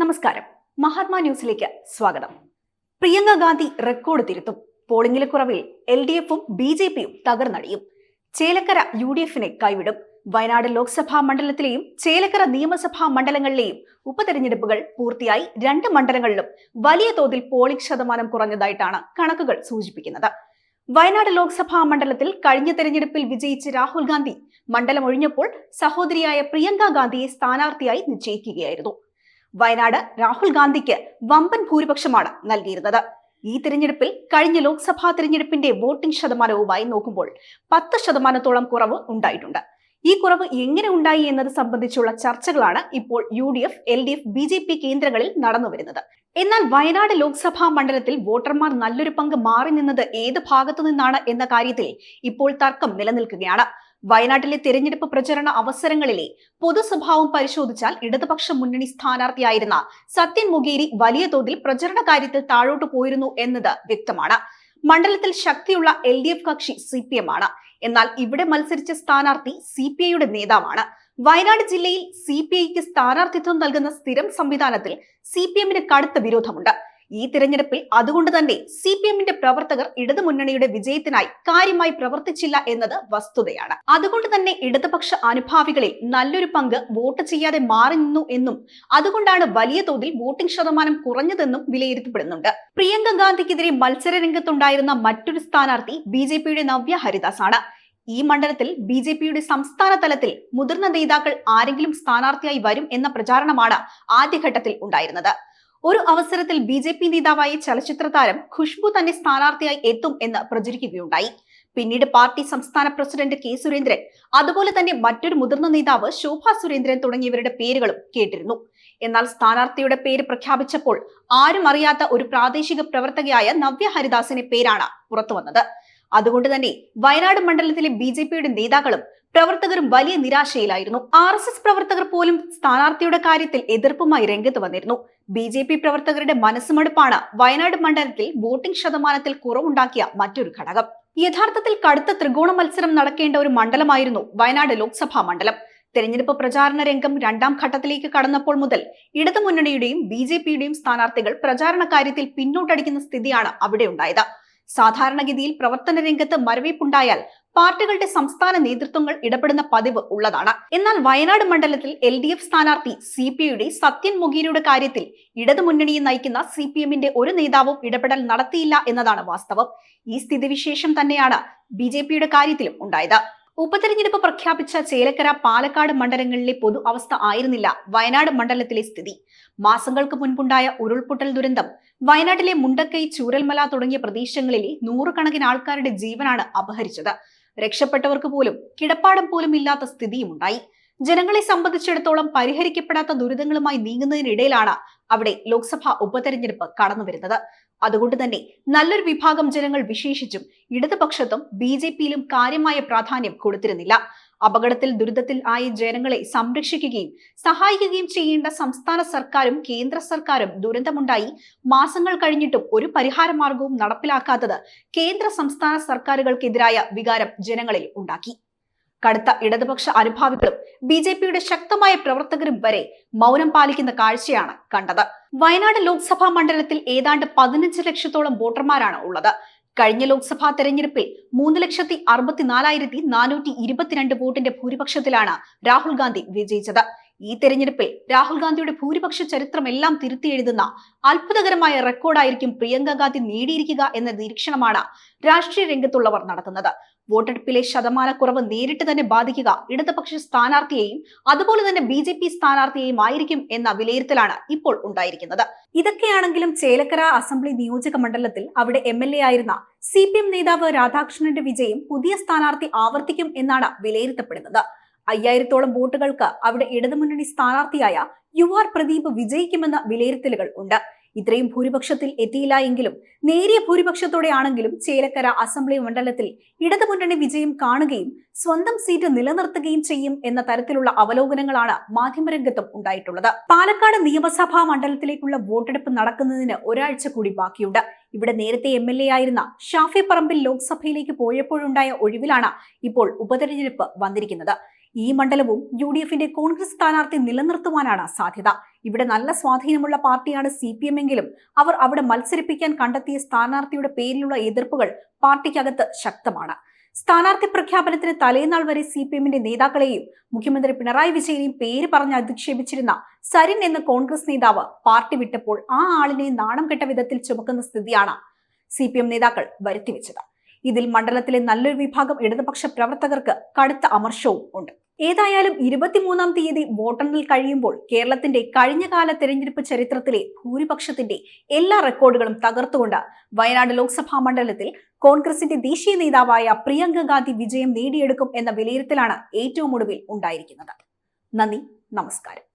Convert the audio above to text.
നമസ്കാരം. മഹാത്മാ ന്യൂസിലേക്ക് സ്വാഗതം. പ്രിയങ്ക ഗാന്ധി റെക്കോർഡ് തിരുത്തും. പോളിംഗിലെ കുറവിൽ എൽ ഡി എഫും ബി ജെ പിയും തകർന്നടിയും. ചേലക്കര യു ഡി എഫിനെ കൈവിടും. വയനാട് ലോക്സഭാ മണ്ഡലത്തിലെയും ചേലക്കര നിയമസഭാ മണ്ഡലങ്ങളിലെയും ഉപതെരഞ്ഞെടുപ്പുകൾ പൂർത്തിയായി രണ്ട് മണ്ഡലങ്ങളിലും വലിയ തോതിൽ പോളിംഗ് ശതമാനം കുറഞ്ഞതായിട്ടാണ് കണക്കുകൾ സൂചിപ്പിക്കുന്നത്. വയനാട് ലോക്സഭാ മണ്ഡലത്തിൽ കഴിഞ്ഞ തെരഞ്ഞെടുപ്പിൽ വിജയിച്ച രാഹുൽ ഗാന്ധി മണ്ഡലം ഒഴിഞ്ഞപ്പോൾ സഹോദരിയായ പ്രിയങ്ക ഗാന്ധിയെ സ്ഥാനാർത്ഥിയായി നിശ്ചയിക്കുകയായിരുന്നു. വയനാട് രാഹുൽ ഗാന്ധിക്ക് വമ്പൻ ഭൂരിപക്ഷമാണ് നൽകിയിരുന്നത്. ഈ തിരഞ്ഞെടുപ്പിൽ കഴിഞ്ഞ ലോക്സഭാ തിരഞ്ഞെടുപ്പിന്റെ വോട്ടിംഗ് ശതമാനവുമായി നോക്കുമ്പോൾ പത്ത് ശതമാനത്തോളം കുറവ് ഉണ്ടായിട്ടുണ്ട്. ഈ കുറവ് എങ്ങനെ ഉണ്ടായി എന്നത് സംബന്ധിച്ചുള്ള ചർച്ചകളാണ് ഇപ്പോൾ U D F L D F B J P കേന്ദ്രങ്ങളിൽ നടന്നുവരുന്നത്. എന്നാൽ വയനാട് ലോക്സഭാ മണ്ഡലത്തിൽ വോട്ടർമാർ നല്ലൊരു പങ്ക് മാറി നിന്നത് ഏത് ഭാഗത്തു നിന്നാണ് എന്ന കാര്യത്തിൽ ഇപ്പോൾ തർക്കം നിലനിൽക്കുകയാണ്. വയനാട്ടിലെ തിരഞ്ഞെടുപ്പ് പ്രചരണ അവസരങ്ങളിലെ പൊതുസ്വഭാവം പരിശോധിച്ചാൽ ഇടതുപക്ഷ മുന്നണി സ്ഥാനാർത്ഥിയായിരുന്ന സത്യൻ മുഗേരി വലിയ തോതിൽ പ്രചരണ കാര്യത്തിൽ താഴോട്ട് പോയിരുന്നു എന്നത് വ്യക്തമാണ്. മണ്ഡലത്തിൽ ശക്തിയുള്ള എൽ ഡി എഫ് കക്ഷി സി പി എം ആണ്. എന്നാൽ ഇവിടെ മത്സരിച്ച സ്ഥാനാർത്ഥി സി പി ഐയുടെ നേതാവാണ്. വയനാട് ജില്ലയിൽ സി പി ഐക്ക് സ്ഥാനാർത്ഥിത്വം നൽകുന്ന സ്ഥിരം സംവിധാനത്തിൽ സി പി എമ്മിന് കടുത്ത വിരോധമുണ്ട്. ഈ തിരഞ്ഞെടുപ്പിൽ അതുകൊണ്ട് തന്നെ സി പി എമ്മിന്റെ പ്രവർത്തകർ ഇടതുമുന്നണിയുടെ വിജയത്തിനായി കാര്യമായി പ്രവർത്തിച്ചില്ല എന്നത് വസ്തുതയാണ്. അതുകൊണ്ട് തന്നെ ഇടതുപക്ഷ അനുഭാവികളിൽ നല്ലൊരു പങ്ക് വോട്ട് ചെയ്യാതെ മാറി നിന്നു എന്നും അതുകൊണ്ടാണ് വലിയ തോതിൽ വോട്ടിംഗ് ശതമാനം കുറഞ്ഞതെന്നും വിലയിരുത്തപ്പെടുന്നുണ്ട്. പ്രിയങ്ക ഗാന്ധിക്കെതിരെ മത്സര രംഗത്തുണ്ടായിരുന്ന മറ്റൊരു സ്ഥാനാർത്ഥി ബി ജെ പിയുടെ നവ്യ ഹരിദാസ് ആണ് ഈ മണ്ഡലത്തിൽ ബി ജെ പിയുടെ സംസ്ഥാന തലത്തിൽ മുതിർന്ന നേതാക്കൾ ആരെങ്കിലും സ്ഥാനാർത്ഥിയായി വരും എന്ന പ്രചാരണമാണ് ആദ്യഘട്ടത്തിൽ ഉണ്ടായിരുന്നത്. ഒരു അവസരത്തിൽ ബി ജെ പി നേതാവായ ചലച്ചിത്ര താരം ഖുഷ്ബു തന്നെ സ്ഥാനാർത്ഥിയായി എത്തും എന്ന് പ്രചരിക്കുകയുണ്ടായി. പിന്നീട് പാർട്ടി സംസ്ഥാന പ്രസിഡന്റ് കെ സുരേന്ദ്രൻ അതുപോലെ തന്നെ മറ്റൊരു മുതിർന്ന നേതാവ് ശോഭ സുരേന്ദ്രൻ തുടങ്ങിയവരുടെ പേരുകളും കേട്ടിരുന്നു. എന്നാൽ സ്ഥാനാർത്ഥിയുടെ പേര് പ്രഖ്യാപിച്ചപ്പോൾ ആരും അറിയാത്ത ഒരു പ്രാദേശിക പ്രവർത്തകയായ നവ്യ ഹരിദാസിന്റെ പേരാണ് പുറത്തുവന്നത്. അതുകൊണ്ട് തന്നെ വയനാട് മണ്ഡലത്തിലെ ബി ജെ പിയുടെ നേതാക്കളും പ്രവർത്തകരും വലിയ നിരാശയിലായിരുന്നു. ആർ എസ് എസ് പ്രവർത്തകർ പോലും സ്ഥാനാർത്ഥിയുടെ കാര്യത്തിൽ എതിർപ്പുമായി രംഗത്ത് വന്നിരുന്നു. ബി ജെ പി പ്രവർത്തകരുടെ മനസ്സുമടുപ്പാണ് വയനാട് മണ്ഡലത്തിൽ വോട്ടിംഗ് ശതമാനത്തിൽ കുറവുണ്ടാക്കിയ മറ്റൊരു ഘടകം. യഥാർത്ഥത്തിൽ കടുത്ത ത്രികോണ മത്സരം നടക്കേണ്ട ഒരു മണ്ഡലമായിരുന്നു വയനാട് ലോക്സഭാ മണ്ഡലം. തെരഞ്ഞെടുപ്പ് പ്രചാരണ രംഗം രണ്ടാം ഘട്ടത്തിലേക്ക് കടന്നപ്പോൾ മുതൽ ഇടതുമുന്നണിയുടെയും ബി ജെ പിയുടെയും സ്ഥാനാർത്ഥികൾ പ്രചാരണ കാര്യത്തിൽ പിന്നോട്ടടിക്കുന്ന സ്ഥിതിയാണ് അവിടെ ഉണ്ടായത്. സാധാരണഗതിയിൽ പ്രവർത്തന രംഗത്ത് മരവിപ്പുണ്ടായാൽ പാർട്ടികളുടെ സംസ്ഥാന നേതൃത്വങ്ങൾ ഇടപെടുന്ന പതിവ് ഉള്ളതാണ്. എന്നാൽ വയനാട് മണ്ഡലത്തിൽ എൽ ഡി എഫ് സ്ഥാനാർത്ഥി സി പി ഐയുടെ സത്യൻ മുഖീരയുടെ കാര്യത്തിൽ ഇടതുമുന്നണിയെ നയിക്കുന്ന സി പി എമ്മിന്റെ ഒരു നേതാവും ഇടപെടൽ നടത്തിയില്ല എന്നതാണ് വാസ്തവം. ഈ സ്ഥിതിവിശേഷം തന്നെയാണ് ബി ജെ പിയുടെ കാര്യത്തിലും ഉണ്ടായത്. ഉപതെരഞ്ഞെടുപ്പ് പ്രഖ്യാപിച്ച ചേലക്കര പാലക്കാട് മണ്ഡലങ്ങളിലെ പൊതു അവസ്ഥ ആയിരുന്നില്ല വയനാട് മണ്ഡലത്തിലെ സ്ഥിതി. മാസങ്ങൾക്ക് മുൻപുണ്ടായ ഉരുൾപൊട്ടൽ ദുരന്തം വയനാട്ടിലെ മുണ്ടക്കൈ ചൂരൽമല തുടങ്ങിയ പ്രദേശങ്ങളിലെ നൂറുകണക്കിന് ആൾക്കാരുടെ ജീവനാണ് അപഹരിച്ചത്. രക്ഷപ്പെട്ടവർക്ക് പോലും കിടപ്പാടം പോലും ഇല്ലാത്ത സ്ഥിതിയുമുണ്ടായി. ജനങ്ങളെ സംബന്ധിച്ചിടത്തോളം പരിഹരിക്കപ്പെടാത്ത ദുരിതങ്ങളുമായി നീങ്ങുന്നതിനിടയിലാണ് അവിടെ ലോക്സഭാ ഉപതെരഞ്ഞെടുപ്പ് കടന്നു വരുന്നത്. അതുകൊണ്ട് തന്നെ നല്ലൊരു വിഭാഗം ജനങ്ങൾ വിശേഷിച്ചും ഇടതുപക്ഷത്തും ബി ജെ പിയിലും കാര്യമായ പ്രാധാന്യം കൊടുത്തിരുന്നില്ല. അപകടത്തിൽ ദുരിതത്തിൽ ആയ ജനങ്ങളെ സംരക്ഷിക്കുകയും സഹായിക്കുകയും ചെയ്യേണ്ട സംസ്ഥാന സർക്കാരും കേന്ദ്ര സർക്കാരും ദുരന്തമുണ്ടായി. മാസങ്ങൾ കഴിഞ്ഞിട്ടും ഒരു പരിഹാര മാർഗവും നടപ്പിലാക്കാത്തത് കേന്ദ്ര സംസ്ഥാന സർക്കാരുകൾക്കെതിരായ വികാരം ജനങ്ങളിൽ ഉണ്ടാക്കി. കടുത്ത ഇടതുപക്ഷ അനുഭാവികളും ബി ജെ പിയുടെ ശക്തമായ പ്രവർത്തകരും വരെ മൗനം പാലിക്കുന്ന കാഴ്ചയാണ് കണ്ടത്. വയനാട് ലോക്സഭാ മണ്ഡലത്തിൽ ഏതാണ്ട് പതിനഞ്ച് ലക്ഷത്തോളം വോട്ടർമാരാണ് ഉള്ളത്. കഴിഞ്ഞ ലോക്സഭാ തെരഞ്ഞെടുപ്പിൽ മൂന്ന് ലക്ഷത്തി അറുപത്തിനാലായിരത്തി നാനൂറ്റി ഇരുപത്തിരണ്ട് വോട്ടിന്റെ ഭൂരിപക്ഷത്തിലാണ് രാഹുൽ ഗാന്ധി വിജയിച്ചത്. ഈ തെരഞ്ഞെടുപ്പിൽ രാഹുൽ ഗാന്ധിയുടെ ഭൂരിപക്ഷ ചരിത്രമെല്ലാം തിരുത്തി എഴുതുന്ന അത്ഭുതകരമായ റെക്കോർഡായിരിക്കും പ്രിയങ്ക ഗാന്ധി നേടിയിരിക്കുക എന്ന നിരീക്ഷണമാണ് രാഷ്ട്രീയ രംഗത്തുള്ളവർ നടത്തുന്നത്. വോട്ടെടുപ്പിലെ ശതമാനക്കുറവ് നേരിട്ട് തന്നെ ബാധിക്കുക ഇടതുപക്ഷ സ്ഥാനാർത്ഥിയെയും അതുപോലെ തന്നെ ബി ജെ പി സ്ഥാനാർത്ഥിയെയും ആയിരിക്കും എന്ന വിലയിരുത്തലാണ് ഇപ്പോൾ ഉണ്ടായിരിക്കുന്നത്. ഇതൊക്കെയാണെങ്കിലും ചേലക്കര അസംബ്ലി നിയോജക മണ്ഡലത്തിൽ അവിടെ എം എൽ എ ആയിരുന്ന സി പി എം നേതാവ് രാധാകൃഷ്ണന്റെ വിജയം പുതിയ സ്ഥാനാർത്ഥി ആവർത്തിക്കും എന്നാണ് വിലയിരുത്തപ്പെടുന്നത്. അയ്യായിരത്തോളം വോട്ടുകൾക്ക് അവിടെ ഇടതുമുന്നണി സ്ഥാനാർത്ഥിയായ യു ആർ പ്രദീപ് വിജയിക്കുമെന്ന വിലയിരുത്തലുകൾ ഉണ്ട്. ഇത്രയും ഭൂരിപക്ഷത്തിൽ എത്തിയില്ല എങ്കിലും നേരിയ ഭൂരിപക്ഷത്തോടെയാണെങ്കിലും ചേലക്കര അസംബ്ലി മണ്ഡലത്തിൽ ഇടതുമുന്നണി വിജയം കാണുകയും സ്വന്തം സീറ്റ് നിലനിർത്തുകയും ചെയ്യും എന്ന തരത്തിലുള്ള അവലോകനങ്ങളാണ് മാധ്യമരംഗത്തും ഉണ്ടായിട്ടുള്ളത്. പാലക്കാട് നിയമസഭാ മണ്ഡലത്തിലേക്കുള്ള വോട്ടെടുപ്പ് നടക്കുന്നതിന് ഒരാഴ്ച കൂടി ബാക്കിയുണ്ട്. ഇവിടെ നേരത്തെ എം എൽ എ ആയിരുന്ന ഷാഫി പറമ്പിൽ ലോക്സഭയിലേക്ക് പോയപ്പോഴുണ്ടായ ഒഴിവിലാണ് ഇപ്പോൾ ഉപതെരഞ്ഞെടുപ്പ് വന്നിരിക്കുന്നത്. ഈ മണ്ഡലവും യു ഡി എഫിന്റെ കോൺഗ്രസ് സ്ഥാനാർത്ഥി നിലനിർത്തുവാനാണ് സാധ്യത. ഇവിടെ നല്ല സ്വാധീനമുള്ള പാർട്ടിയാണ് സി പി എം എങ്കിലും അവർ അവിടെ മത്സരിപ്പിക്കാൻ കണ്ടെത്തിയ സ്ഥാനാർത്ഥിയുടെ പേരിലുള്ള എതിർപ്പുകൾ പാർട്ടിക്കകത്ത് ശക്തമാണ്. സ്ഥാനാർത്ഥി പ്രഖ്യാപനത്തിന് തലേനാൾ വരെ സി പി എമ്മിന്റെ നേതാക്കളെയും മുഖ്യമന്ത്രി പിണറായി വിജയനെയും പേര് പറഞ്ഞ് അധിക്ഷേപിച്ചിരുന്ന സരിൻ എന്ന കോൺഗ്രസ് നേതാവ് പാർട്ടി വിട്ടപ്പോൾ ആ ആളിനെ നാണം കെട്ട വിധത്തിൽ ചുമക്കുന്ന സ്ഥിതിയാണ് സി പി എം നേതാക്കൾ വരുത്തിവെച്ചത്. ഇതിൽ മണ്ഡലത്തിലെ നല്ലൊരു വിഭാഗം ഇടതുപക്ഷ പ്രവർത്തകർക്ക് കടുത്ത അമർഷവും ഉണ്ട്. ഏതായാലും ഇരുപത്തിമൂന്നാം തീയതി വോട്ടെണ്ണൽ കഴിയുമ്പോൾ കേരളത്തിന്റെ കഴിഞ്ഞകാല തെരഞ്ഞെടുപ്പ് ചരിത്രത്തിലെ ഭൂരിപക്ഷത്തിന്റെ എല്ലാ റെക്കോർഡുകളും തകർത്തുകൊണ്ട് വയനാട് ലോക്സഭാ മണ്ഡലത്തിൽ കോൺഗ്രസിന്റെ ദേശീയ നേതാവായ പ്രിയങ്ക ഗാന്ധി വിജയം നേടിയെടുക്കും എന്ന വിലയിരുത്തലാണ് ഏറ്റവും ഒടുവിൽ ഉണ്ടായിരിക്കുന്നത്. നന്ദി നമസ്കാരം.